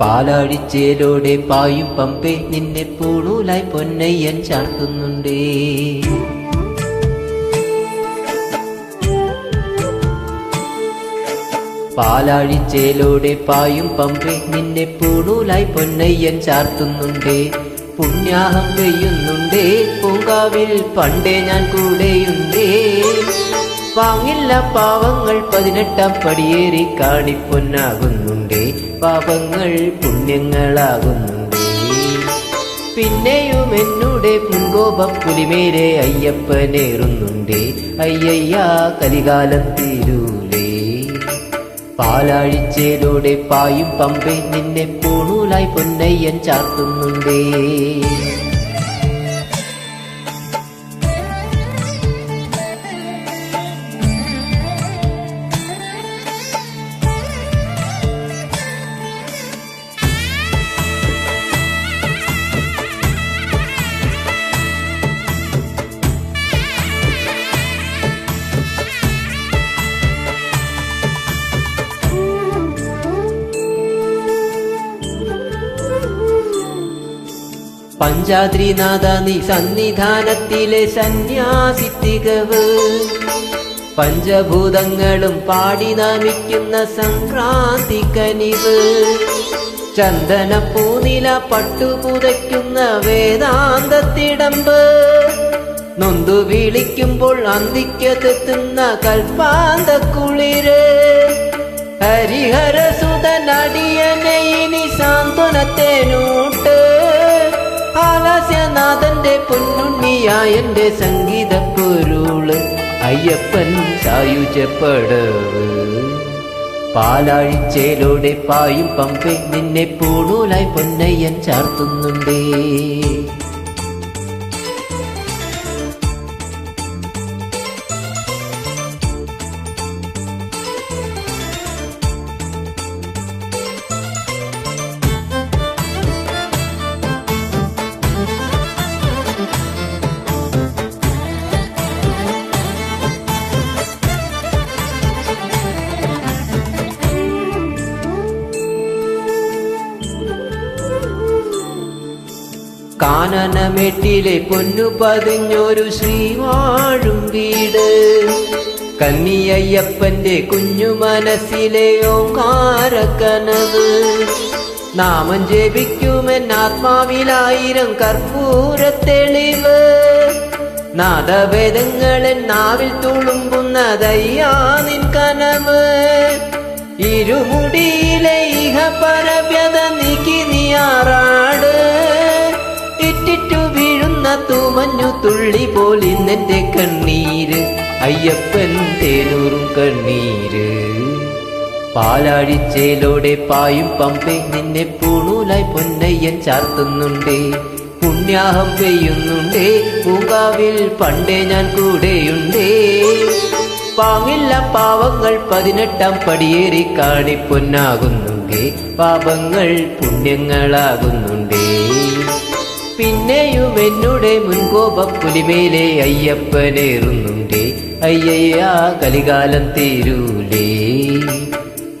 പാലാഴിച്ചേലോടെ പായും പമ്പേ നിന്നെ പൂണൂലായി പൊന്നയ്യൻ ചാർത്തുന്നുണ്ടേ. പാലാഴിച്ചേലോടെ പായും പമ്പേ നിന്നെ പൂണൂലായി പൊന്നയ്യൻ ചാർത്തുന്നുണ്ടേ. പുണ്യാഹം പെയ്യുന്നുണ്ടേ. പൂങ്കാവിൽ പണ്ടേ ഞാൻ കൂടെയുണ്ടേ. വാങ്ങില്ല പാവങ്ങൾ പതിനെട്ടാം പടിയേറി കാണിപ്പൊന്നാകുന്നുണ്ടേ പാപങ്ങൾ പുണ്യങ്ങളാകുന്നുണ്ടേ. പിന്നെയും എന്നുടെ മുൻകോപം പുലിമേരെ അയ്യപ്പനേറുന്നുണ്ടേ. അയ്യയ്യ കലികാലം തീരൂലേ. പാലാഴിച്ചേലോടെ പായും പമ്പേ നിന്നെ പൂണൂലായി പൊന്നയ്യൻ ചാർത്തുന്നുണ്ടേ. പഞ്ചാദ്രിനാഥ നീ സന്നിധാനത്തിലെ സന്യാസിത്തികവ്. പഞ്ചഭൂതങ്ങളും പാടി നാമിക്കുന്ന സംക്രാന്തി കനിവ് ചന്ദന പൂനില പട്ടുപുതയ്ക്കുന്ന വേദാന്തത്തിടമ്പ്. നൊന്തു വിളിക്കുമ്പോൾ അന്തിക്കതെത്തുന്ന കൽപ്പാന്ത കുളിര് ഹരിഹര സുതനടിയനെ ഇനി സാന്ത്വനത്തേനൂട്ട് ആലാസ്യനാഥന്റെ പൊന്നുണ്ണിയായ എന്റെ സംഗീത പൊരുൾ അയ്യപ്പൻ സായുജപ്പടവ് പാലാഴിച്ചേലോടെ പായും പമ്പെ നിന്നെ പൂണൂലായി പൊന്നയ്യൻ ചാർത്തുന്നുണ്ടേ. കാനനമെട്ടിലെ പൊന്നു പതിഞ്ഞൊരു ശ്രീവാഴും വീട്. കന്നിയയ്യപ്പന്റെ കുഞ്ഞു മനസ്സിലെ ഓങ്കാരക്കനവ് നാമം ജപിക്കുമെൻ ആത്മാവിലായിരം കർപ്പൂര തെളിവ്. നാദവേദങ്ങളെ നാവിൽ തുളുമ്പുന്നതയ്യാ നിൻ കനവ്. ഇരുമുടിയിലെ ഇഹ പരവ്യത തൂമഞ്ഞു തുള്ളി പോലിന്നെ കണ്ണീര്. അയ്യപ്പൻ തേനൂറും കണ്ണീര്. പാലാഴിച്ചേലോടെ പായും പമ്പേ നിന്നെ പൂണൂലായി പൊന്നയ്യൻ ചാർത്തുന്നുണ്ട്. പുണ്യാഹം പെയ്യുന്നുണ്ടേ. പൂങ്കാവിൽ പണ്ടേ ഞാൻ കൂടെയുണ്ടേ. പാങ്ങില്ല പാവങ്ങൾ പതിനെട്ടാം പടിയേറി കാണിപ്പൊന്നാകുന്നുണ്ടേ. പാപങ്ങൾ പുണ്യങ്ങളാകുന്നുണ്ടേ. പിന്നെയും എന്നുടെ മുൻകോപം പുലിമേലെ അയ്യപ്പനേറുന്നുണ്ടേ അയ്യയ്യ കലികാലം തീരൂലേ.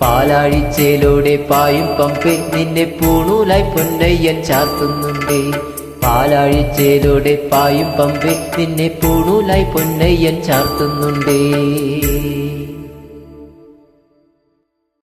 പാലാഴിച്ചേലോടെ പായും പമ്പെ നിന്നെ പൂണൂലായി പൊന്നയ്യൻ ചാർത്തുന്നുണ്ടേ. പാലാഴിച്ചേലോടെ പായും പമ്പെ നിന്നെ പൂണൂലായി പൊന്നയ്യൻ ചാർത്തുന്നുണ്ടേ.